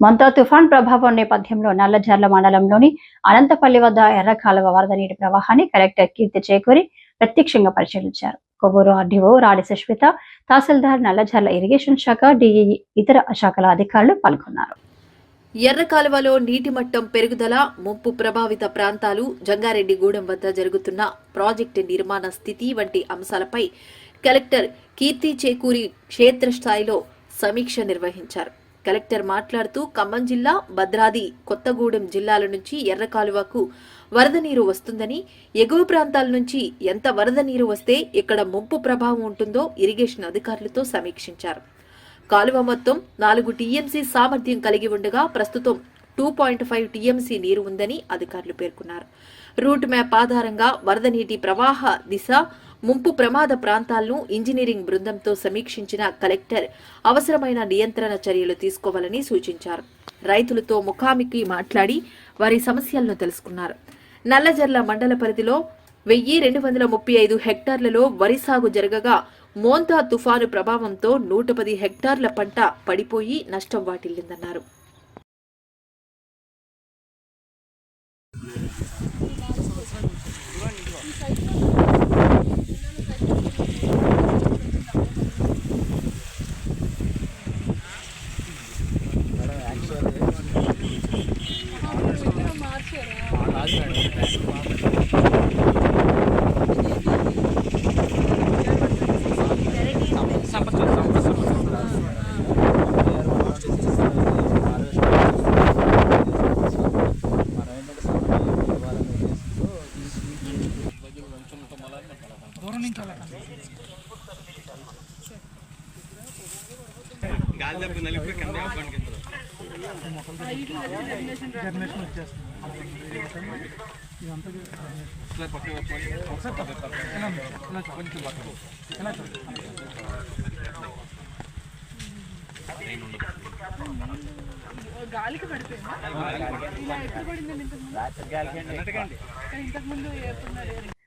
మంతా తుఫాన్ ప్రభావం నేపథ్యంలో నల్లజర్ల మండలంలోని అనంతపల్లి వద్ద ఎర్రకాలువ వరద నీటి ప్రవాహాన్ని కలెక్టర్ కీర్తి చేకూరి ప్రత్యక్షంగా పరిశీలించారు. కొవ్వూరు ఆర్డీఓ రాడి సుష్మిత తహసీల్దార్ నల్లజర్ల ఇరిగేషన్ శాఖ డిఈ ఇతర శాఖల అధికారులు పాల్గొన్నారు. ఎర్ర కాలువలో నీటి మట్టం పెరుగుదల ముంపు ప్రభావిత ప్రాంతాలు జంగారెడ్డిగూడెం వద్ద జరుగుతున్న ప్రాజెక్టు నిర్మాణ స్థితి వంటి అంశాలపై కలెక్టర్ కీర్తి చేకూరి క్షేత్రస్థాయిలో సమీక్ష నిర్వహించారు. కలెక్టర్ మాట్లాడుతూ ఖమ్మం జిల్లా భద్రాది కొత్తగూడెం జిల్లాల నుంచి ఎర్ర కాలువకు వరద నీరు వస్తుందని ఎగువ ప్రాంతాల నుంచి ఎంత వరద నీరు వస్తే ఇక్కడ ముంపు ప్రభావం ఉంటుందో ఇరిగేషన్ అధికారులతో సమీక్షించారు. కాలువ మొత్తం నాలుగు టీఎంసీ సామర్థ్యం కలిగి ఉండగా ప్రస్తుతం టూ పాయింట్ ఫైవ్ టీఎంసీ నీరు ఉందని అధికారులు పేర్కొన్నారు. రూట్ మ్యాప్ ఆధారంగా వరద నీటి ప్రవాహ దిశ ముంపు ప్రమాద ప్రాంతాలను ఇంజనీరింగ్ బృందంతో సమీక్షించిన కలెక్టర్ అవసరమైన నియంత్రణ చర్యలు తీసుకోవాలని సూచించారు. రైతులతో ముఖాముఖి మాట్లాడి వారి సమస్యలను తెలుసుకున్నారు. నల్లజర్ల మండల పరిధిలో వెయ్యి రెండు వందల ముప్పై ఐదు హెక్టార్లలో వరి సాగు జరగగా మోంతా తుఫాను ప్రభావంతో నూట పది హెక్టార్ల పంట పడిపోయి నష్టం వాటిల్లిందన్నారు. గాలి దెబ్బ నలిపి కింద ఇవ్వడానికి గాలికి పడిపోయిందా ఇలా ఎప్పుడు పడిందండి ఇంతకు ముందు ఇంతకు ముందు ఎప్పుడున్నారు